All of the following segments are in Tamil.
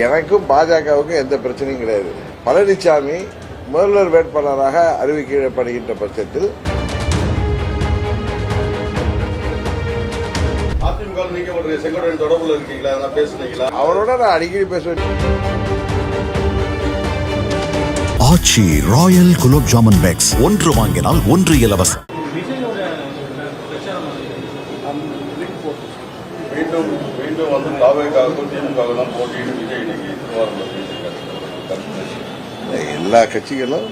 எனக்கும் பாஜகவுக்கும் எந்த பிரச்சனையும் கிடையாது. பழனிசாமி முதல்வர் வேட்பாளராக அறிவிக்கப்படுகின்ற பட்சத்தில் அவரோட நான் அடிக்கடி பேசுவேன். Aachi royal gulab jamun packs. ஒன்று வாங்கினால் ஒன்று இலவசம். மீண்டும் மீண்டும் வந்து தாவேக்காவுக்கும் திமுகவுக்கும் தான் போட்டின்னு விஜய் இன்னைக்கு எல்லா கட்சிகளும்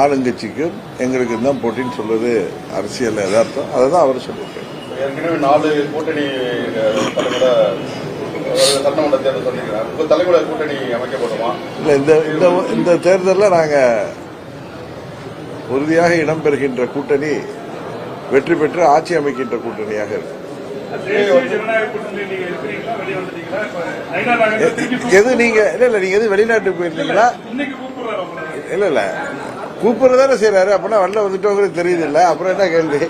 ஆளுங்கட்சிக்கும் எங்களுக்கு தான் போட்டின்னு சொல்றது அரசியல் யதார்த்தம். அதை தான் அவர் சொல்லியிருக்காரு. ஏற்கனவே நாலு கூட்டணி தலைமுறை சட்டமன்ற தேர்தல் சொன்னீங்க உங்க தலைமுறை கூட்டணி அமைக்கப்படுமா இல்லை இந்த இந்த இந்த தேர்தலில் நாங்கள் உறுதியாக இடம்பெறுகின்ற கூட்டணி வெற்றி பெற்று ஆட்சி அமைக்கின்ற கூட்டணியாக இருக்கு. நீங்க எது நீங்க இல்ல இல்ல நீங்க எது வெளிநாட்டுக்கு போயிருந்தீங்களா? இல்ல இல்ல. கூப்பிடுறதான செய்யறாரு அப்படின்னா வெளில வந்துட்டோங்கிறது தெரியுது இல்ல அப்புறம் என்ன கேள்வி?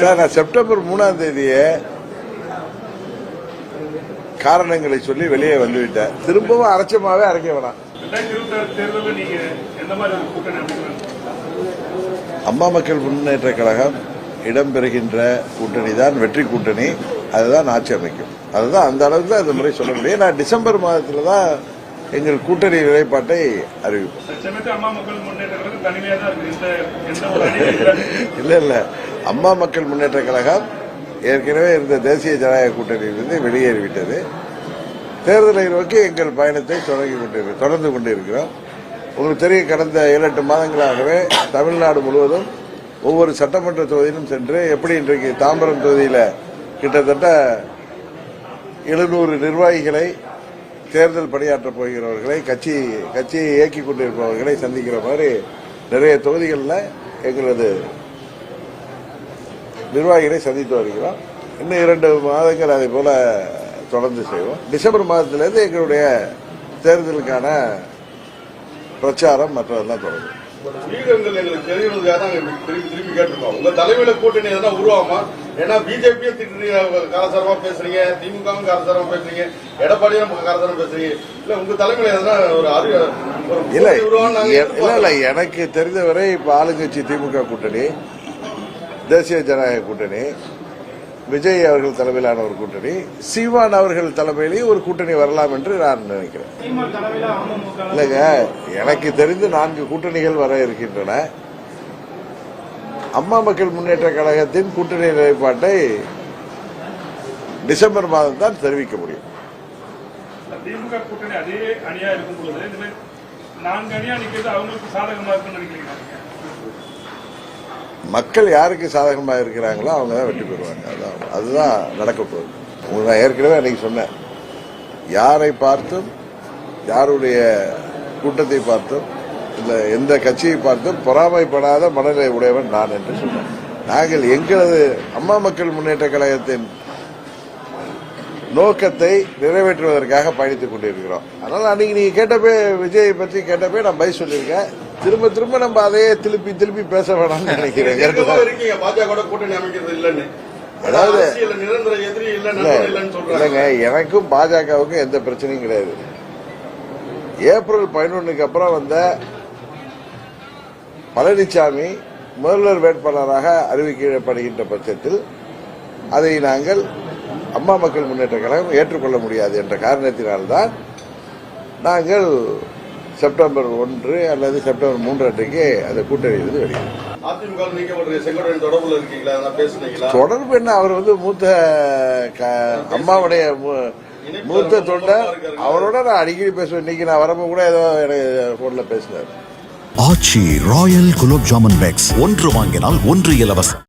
சார் நான் செப்டம்பர் மூணாம் தேதியே காரணங்களை சொல்லி வெளியே வந்துவிட்டேன். திரும்பவும் அரைச்சமாவே அரைக்க வேணாம். அம்மா மக்கள் முன்னேற்ற கழகம் இடம்பெறுகின்ற கூட்டணி தான் வெற்றி கூட்டணி. அதுதான் ஆட்சி அமைக்கும். அதுதான் அந்த அளவுக்கு தான் இந்த முறை சொல்ல முடியும். நான் டிசம்பர் மாதத்துல தான் எங்கள் கூட்டணி நிலைப்பாட்டை அறிவிப்போம். இல்லை. இல்ல அம்மா மக்கள் முன்னேற்ற கழகம் ஏற்கனவே இருந்த தேசிய ஜனநாயக கூட்டணியிலிருந்து வெளியேறிவிட்டது. தேர்தலை நோக்கி எங்கள் பயணத்தை தொடங்கி கொண்டு தொடர்ந்து கொண்டிருக்கிறோம். உங்களுக்கு தெரியும் கடந்த ஏழு எட்டு மாதங்களாகவே தமிழ்நாடு முழுவதும் ஒவ்வொரு சட்டமன்ற தொகுதியிலும் சென்று எப்படி இன்றைக்கு தாம்பரம் தொகுதியில் கிட்டத்தட்ட எழுநூறு நிர்வாகிகளை தேர்தல் பணியாற்றப் போகிறவர்களை கட்சி கட்சியை இயக்கி கொண்டிருப்பவர்களை சந்திக்கிற மாதிரி நிறைய தொகுதிகளில் எங்களது நிர்வாகிகளை சந்தித்து வருகிறோம். இன்னும் இரண்டு மாதங்கள் அதே போல தொடர்ந்து செய்வோம். டிசம்பர் மாதத்திலிருந்து எங்களுடைய தேர்தலுக்கான பிரச்சாரம் மற்றதெல்லாம் தொடங்கும் வீரங்கள் எங்களுக்கு தெரியறதுக்காக தான் நாங்க திருப்பி திருப்பி கேட்டிருக்கோம். உங்க தலைமையில கூட்டணி எதனா உருவாமா ஏன்னா பிஜேபியும் திட்டுறீங்க காரசாரமா பேசுறீங்க திமுகவும் காரசாரமா பேசுறீங்க எடப்பாடியும் காரசாரமா பேசுறீங்க. இல்ல உங்க தலைமையில எதனா ஒரு அறி ஒரு இல்ல இல்ல இல்ல. எனக்கு தெரிந்தவரை இப்ப ஆளுங்கட்சி திமுக கூட்டணி தேசிய ஜனநாயக கூட்டணி விஜய் அவர்கள் தலைமையிலான ஒரு கூட்டணி சீமான் அவர்கள் தலைமையிலேயே ஒரு கூட்டணி வரலாம் என்று நான் நினைக்கிறேன். இல்லைங்க எனக்கு தெரிந்து நான்கு கூட்டணிகள் வர இருக்கின்றன. அம்மா மக்கள் முன்னேற்ற கழகத்தின் கூட்டணி நிலைப்பாட்டை டிசம்பர் மாதம் தான் தெரிவிக்க முடியும். திமுக கூட்டணி அதே அணியா இருக்கும் பொழுது நான்கு அணியா நிக்கிறது அவங்களுக்கு சாதகமா இருக்கும் நினைக்கிறீங்க மக்கள் யாருக்கு சாதகமாக இருக்கிறாங்களோ அவங்க தான் வெற்றி பெறுவாங்க. அதான் அதுதான் நடக்க போகுது. உங்களுக்கு நான் ஏற்கனவே அன்னைக்கு சொன்னேன். யாரை பார்த்தும் யாருடைய கூட்டத்தை பார்த்தும் இல்லை எந்த கட்சியை பார்த்தும் பொறாமைப்படாத மனநிலை உடையவன் நான் என்று சொன்னேன். நாங்கள் எங்களது அம்மா மக்கள் முன்னேற்ற கழகத்தின் நோக்கத்தை நிறைவேற்றுவதற்காக பயணித்துக் கொண்டிருக்கிறோம். அதனால் அன்னைக்கு நீங்கள் கேட்டப்பே விஜயை பற்றி கேட்டப்பே நான் பதில் சொல்லியிருக்கேன். திரும்ப திரும்ப நம்ம அதையே திருப்பி திருப்பி பேச வேணாம்னு நினைக்கிறேன். பாஜக கூட்டணி அமைக்கிறது இல்லன்னு. அதாவது- இல்லைங்க எனக்கும் பாஜகவுக்கும் எந்த பிரச்சனையும் கிடையாது. ஏப்ரல் பதினொன்னுக்கு அப்புறம் வந்த பழனிசாமி முதல்வர் வேட்பாளராக அறிவிக்கப்படுகின்ற பட்சத்தில் அதை நாங்கள் அம்மா மக்கள் முன்னேற்ற கழகம் ஏற்றுக்கொள்ள முடியாது என்ற காரணத்தினால்தான் நாங்கள் செப்டம்பர் ஒன்று அல்லது செப்டம்பர் மூன்று அன்றைக்கு அந்த கூட்டணியிலிருந்து வெளியே அதிமுக ல நீங்க ஒரு செங்கோட்டையன் தொடர்புல இருக்கீங்களா? அதான் பேசுனீங்களா? தொடர்பு என்ன? அவர் வந்து மூத்த க- அம்மாவுடைய மூ- மூத்த தொண்டர். அவரோட நான் அடிக்கடி பேசுவேன். இன்னைக்கு நான் வரப்போ கூட ஏதோ எனக்கு போன்ல பேசினார். ஆச்சி ராயல் குலோப் ஜாமுன் பேக்ஸ் ஒன்று வாங்கினால் ஒன்று இலவசம்.